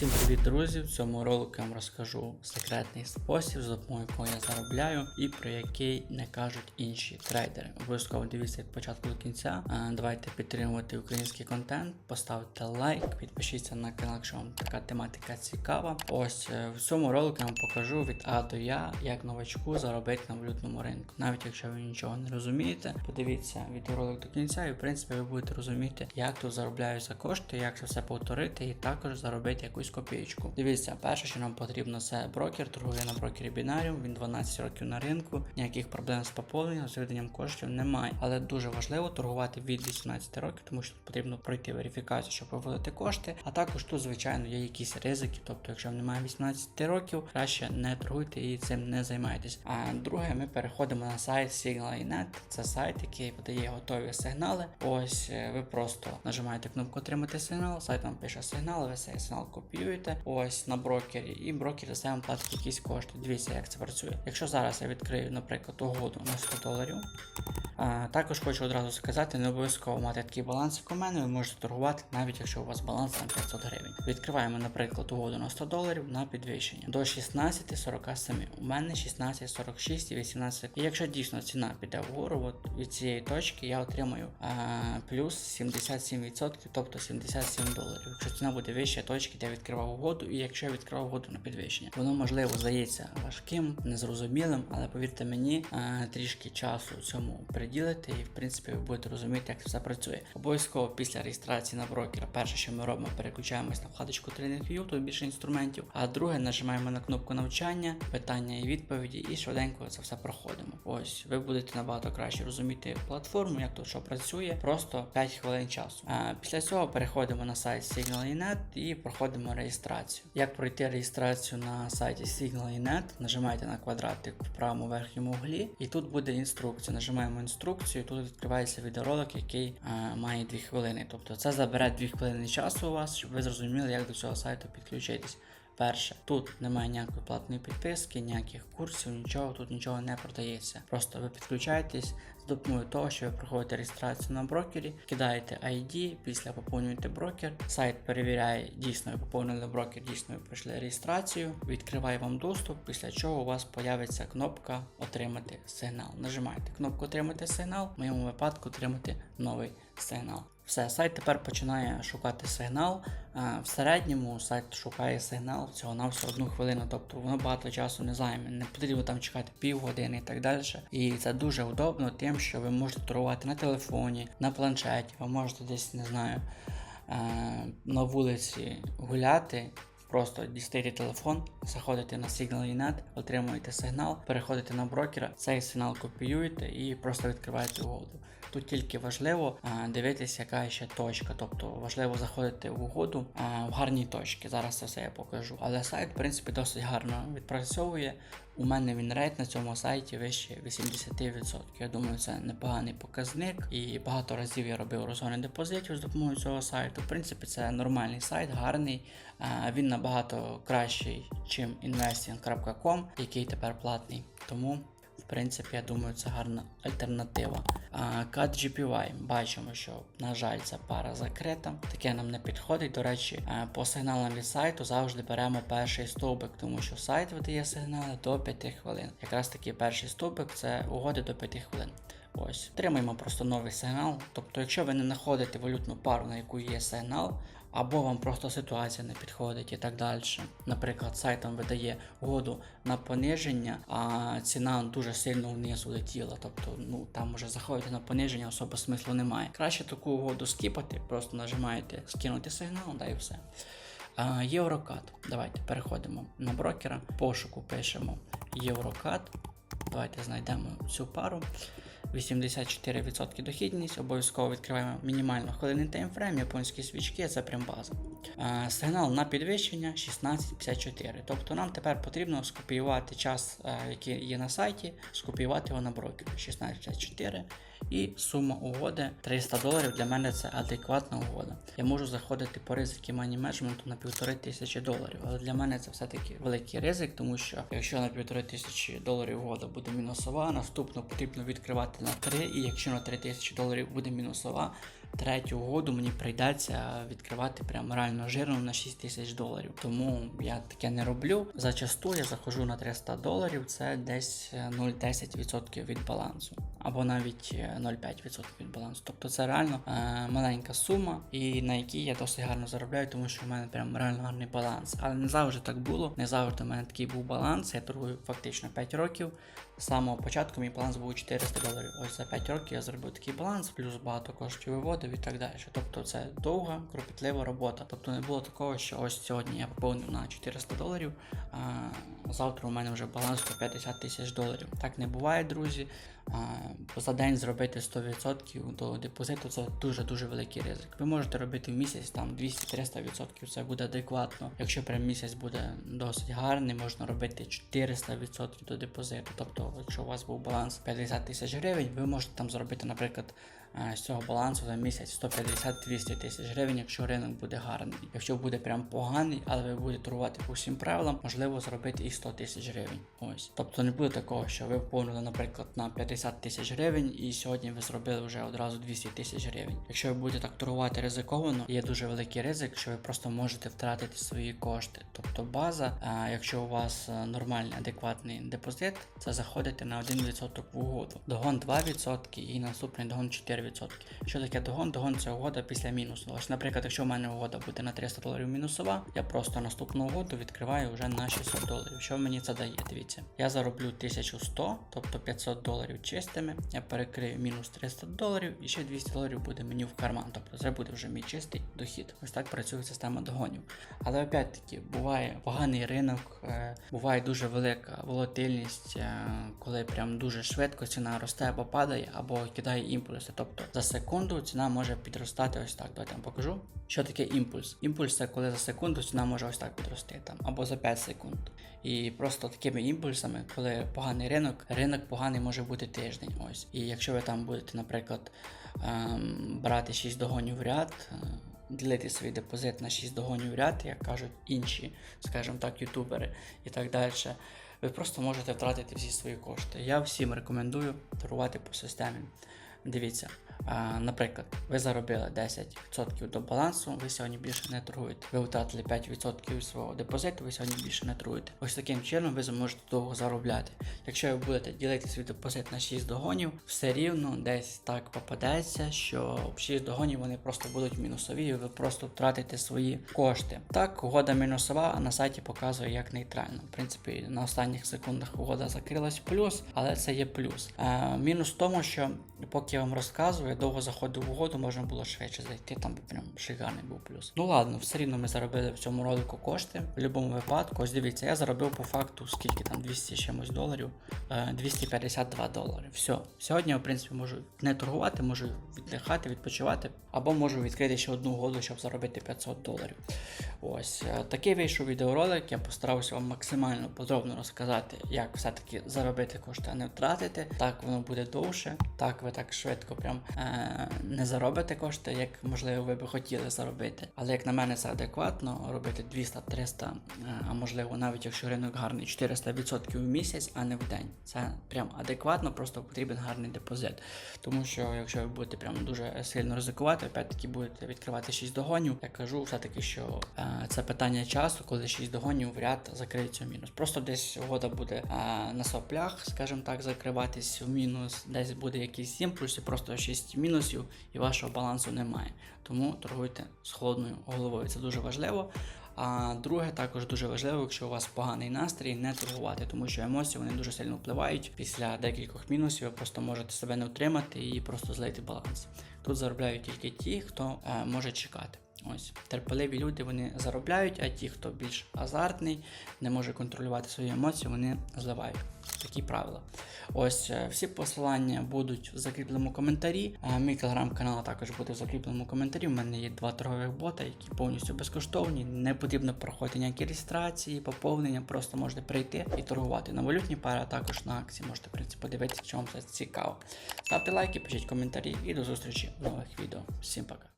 Всім привіт, друзі! В цьому ролику я вам розкажу секретний спосіб, за допомогою якого я заробляю і про який не кажуть інші трейдери. Обов'язково дивіться від початку до кінця. Давайте підтримувати український контент, поставте лайк, підпишіться на канал, якщо вам така тематика цікава. Ось е, в цьому ролику я вам покажу від А до Я, як новачку заробити на валютному ринку. Навіть якщо ви нічого не розумієте, подивіться відеоролик до кінця, і в принципі ви будете розуміти, як тут заробляються кошти, як це все повторити, і також заробити якусь копійку. Дивіться, перше, що нам потрібно, це брокер, торгує на брокері Binarium, він 12 років на ринку, ніяких проблем з поповненням, з виведенням коштів немає. Але дуже важливо торгувати від 18 років, тому що потрібно пройти верифікацію, щоб виводити кошти. А також тут, звичайно, є якісь ризики. Тобто, якщо немає 18 років, краще не торгуйте і цим не займайтесь. А друге, ми переходимо на сайт Signal.net. Це сайт, який подає готові сигнали. Ось е, ви просто нажимаєте кнопку отримати сигнал, сайт вам пише сигнал, ви цей сигнал копіюєте ось на брокері, і брокер за вам платить якісь кошти. Дивіться, як це працює. Якщо зараз я відкрию, наприклад, угоду на 100 доларів. А, також хочу одразу сказати, не обов'язково мати такий баланс, як у мене, ви можете торгувати, навіть якщо у вас баланс на 500 гривень. Відкриваємо, наприклад, угоду на 100 доларів на підвищення до 16,47. У мене 16,46 і 18. І якщо дійсно ціна піде вгору, от від цієї точки я отримаю а, плюс 77%, тобто 77 доларів. Якщо ціна буде вище точки, де я відкривав угоду, і якщо я відкривав угоду на підвищення, воно можливо здається важким, незрозумілим, але повірте мені, трішки часу цьому приділити, і в принципі ви будете розуміти, як це все працює. Обов'язково після реєстрації на брокера, перше, що ми робимо, переключаємось на вкладочку TradingView, тут більше інструментів. А друге, нажимаємо на кнопку навчання, питання і відповіді, і швиденько це все проходимо. Ось ви будете набагато краще розуміти платформу, як тут що працює, просто 5 хвилин часу. А після цього переходимо на сайт Signal.net і проходимо реєстрацію. Як пройти реєстрацію на сайті Signal.net, нажимаєте на квадратик в правому верхньому углі, і тут буде інструкція. Нажимаємо інструкцію, і тут відкривається відеоролик, який е, має 2 хвилини. Тобто це забере 2 хвилини часу у вас, щоб ви зрозуміли, як до цього сайту підключитись. Перше, тут немає ніякої платної підписки, ніяких курсів, нічого, тут нічого не продається. Просто ви підключаєтесь з допомогою того, що ви проходите реєстрацію на брокері, кидаєте ID, після поповнюєте брокер, сайт перевіряє, дійсно ви поповнили брокер, дійсно ви пройшли реєстрацію, відкриває вам доступ, після чого у вас появиться кнопка Отримати сигнал. Нажимаєте кнопку Отримати сигнал, в моєму випадку отримати новий сигнал. Все, сайт тепер починає шукати сигнал. В середньому сайт шукає сигнал всього на всього одну хвилину, тобто воно багато часу не займе. Не потрібно там чекати півгодини і так далі. І це дуже удобно, тим, що ви можете торгувати на телефоні, на планшеті, ви можете десь, не знаю, е, на вулиці гуляти. Просто дістаєте телефон, заходите на Signal.net, отримуєте сигнал, переходите на брокера, цей сигнал копіюєте і просто відкриваєте угоду. Тут тільки важливо дивитися, яка ще точка. Тобто важливо заходити в угоду в гарній точці. Зараз це все я покажу. Але сайт, в принципі, досить гарно відпрацьовує. У мене він рейд на цьому сайті вище 80%. Я думаю, це непоганий показник. І багато разів я робив розгони депозитів з допомогою цього сайту. В принципі, це нормальний сайт, гарний. Він набагато кращий, ніж investing.com, який тепер платний. Тому. В принципі, я думаю, це гарна альтернатива. Кат GPY. Бачимо, що, на жаль, ця пара закрита. Таке нам не підходить. До речі, по сигналам від сайту завжди беремо перший стовбик, тому що сайт видає сигнали до 5 хвилин. Якраз таки перший стовбик це угоди до 5 хвилин. Ось, отримаємо просто новий сигнал. Тобто, якщо ви не знаходите валютну пару, на яку є сигнал, або вам просто ситуація не підходить і так далі. Наприклад, сайт вам видає угоду на пониження, а ціна дуже сильно вниз улетіла. Тобто, ну там може заходити на пониження, особо смислу немає. Краще таку угоду скіпати, просто нажимаєте скинути сигнал, да і все. Єврокат. Давайте переходимо на брокера, пошуку пишемо Єврокат. Давайте знайдемо цю пару. 84% дохідність, обов'язково відкриваємо мінімально хвилинний таймфрейм, японські свічки, це прям база. Сигнал на підвищення 16.54. Тобто нам тепер потрібно скопіювати час, який є на сайті, скопіювати його на брокер 16.54. І сума угоди 300 доларів. Для мене це адекватна угода. Я можу заходити по ризики мані менеджменту на півтори тисячі доларів, але для мене це все-таки великий ризик, тому що якщо на півтори тисячі доларів угода буде мінусова, наступно потрібно відкривати на 3, і якщо на 3 тисячі доларів буде мінусова, третю угоду мені прийдеться відкривати прям реально жирно на 6 тисяч доларів. Тому я таке не роблю. Зачасту я заходжу на 300 доларів, це десь е, 0,10% від балансу. Або навіть е, 0,5% від балансу. Тобто це реально е, маленька сума, і на якій я досить гарно заробляю, тому що в мене прям реально гарний баланс. Але не завжди так було. Не завжди в мене такий був баланс. Я торгую фактично 5 років. З самого початку мій баланс був 400 доларів. Ось за 5 років я зробив такий баланс, плюс багато коштів виводив і так далі. Тобто це довга, кропітлива робота. Тобто не було такого, що ось сьогодні я поповнив на 400 доларів, завтра у мене вже баланс 150 тисяч доларів. Так не буває, друзі. За день зробити 100% до депозиту це дуже-дуже великий ризик. Ви можете робити в місяць там 200-300%, це буде адекватно. Якщо прям місяць буде досить гарний, можна робити 400% до депозиту. Тобто, якщо у вас був баланс 50 тисяч гривень, ви можете там зробити, наприклад, з цього балансу за місяць 150-200 тисяч гривень, якщо ринок буде гарний. Якщо буде прям поганий, але ви будете торгувати по всім правилам, можливо зробити і 100 тисяч гривень. Ось. Тобто не буде такого, що ви вповнили, наприклад, на 50 тисяч гривень, і сьогодні ви зробили вже одразу 200 тисяч гривень. Якщо ви будете так торгувати ризиковано, є дуже великий ризик, що ви просто можете втратити свої кошти. Тобто база, якщо у вас е, нормальний адекватний депозит, це заходите на 1% в угоду. Догон 2% і наступний догон 4%. Що таке догон? Догон це угода після мінусу. Ось, наприклад, якщо в мене угода буде на 300 доларів мінусова, я просто наступну угоду відкриваю вже на 600 доларів. Що мені це дає? Дивіться, я зароблю 1100, тобто 500 доларів чистими. Я перекрию мінус 300 доларів і ще 200 доларів буде мені в карман. Тобто це буде вже мій чистий дохід. Ось так працює система догонів. Але опять-таки буває поганий ринок, е, буває дуже велика волатильність, е, коли прям дуже швидко ціна росте або падає, або кидає імпульси. Тобто за секунду ціна може підростати ось так. Давайте вам покажу. Що таке імпульс? Імпульс це коли за секунду ціна може ось так підрости там, або за 5 секунд. І просто такими імпульсами, коли поганий ринок, ринок поганий може бути тиждень. Ось. І якщо ви там будете, наприклад, ем, брати 6 догонів в ряд. е, Ділити свій депозит на 6 догонів ряд, як кажуть інші, скажімо так, ютубери і так далі. Ви просто можете втратити всі свої кошти. Я всім рекомендую торгувати по системі. Дивіться, наприклад, ви заробили 10% до балансу, ви сьогодні більше не торгуєте. Ви втратили 5% свого депозиту, ви сьогодні більше не торгуєте. Ось таким чином ви зможете довго заробляти. Якщо ви будете ділити свій депозит на 6 догонів, все рівно десь так попадеться, що 6 догонів вони просто будуть мінусові, і ви просто втратите свої кошти. Так, угода мінусова, а на сайті показує як нейтрально. В принципі, на останніх секундах угода закрилась плюс, але це є плюс. Е, мінус в тому, що поки я вам розказую, я довго заходив в угоду, можна було швидше зайти, там прям шигарний був плюс. Ну ладно, все рівно ми заробили в цьому ролику кошти. В будь-якому випадку, ось дивіться, я заробив по факту скільки там 200 чимось доларів, Е, 252 долари. Все. Сьогодні в принципі, можу не торгувати, можу віддихати, відпочивати, або можу відкрити ще одну угоду, щоб заробити 500 доларів. Ось е, такий вийшов відеоролик. Я постарався вам максимально подробно розказати, як все-таки заробити кошти, а не втратити. Так воно буде довше, так ви так швидко прям е, не заробите кошти, як можливо ви би хотіли заробити. Але як на мене, це адекватно робити 200-300, е, а можливо, навіть якщо ринок гарний, 400% в місяць, а не в день. Це прям адекватно, просто потрібен гарний депозит. Тому що якщо ви будете прям дуже сильно ризикувати, опять-таки будете відкривати 6 догонів. Я кажу все-таки, що е, це питання часу, коли 6 догонів в ряд закриються в мінус. Просто десь угода буде е, на соплях, скажімо так, закриватись в мінус, десь буде якийсь імпульс, і просто 6 мінусів, і вашого балансу немає. Тому торгуйте з холодною головою. Це дуже важливо. А друге, також дуже важливо, якщо у вас поганий настрій, не торгувати, тому що емоції вони дуже сильно впливають. Після декількох мінусів ви просто можете себе не утримати і просто злити баланс. Тут заробляють тільки ті, хто е, може чекати. Ось терпеливі люди вони заробляють, а ті, хто більш азартний, не може контролювати свої емоції, вони зливають. Такі правила. Ось е, всі посилання будуть в закріпленому коментарі. Е, Мій телеграм-канал також буде в закріпленому коментарі. У мене є два торгових бота, які повністю безкоштовні. Не потрібно проходити ніякі реєстрації, поповнення, просто можете прийти і торгувати на валютні пари, а також на акції. Можете в принципі подивитися, якщо вам це цікаво. Ставте лайки, пишіть коментарі і до зустрічі в нових відео. Всім пока.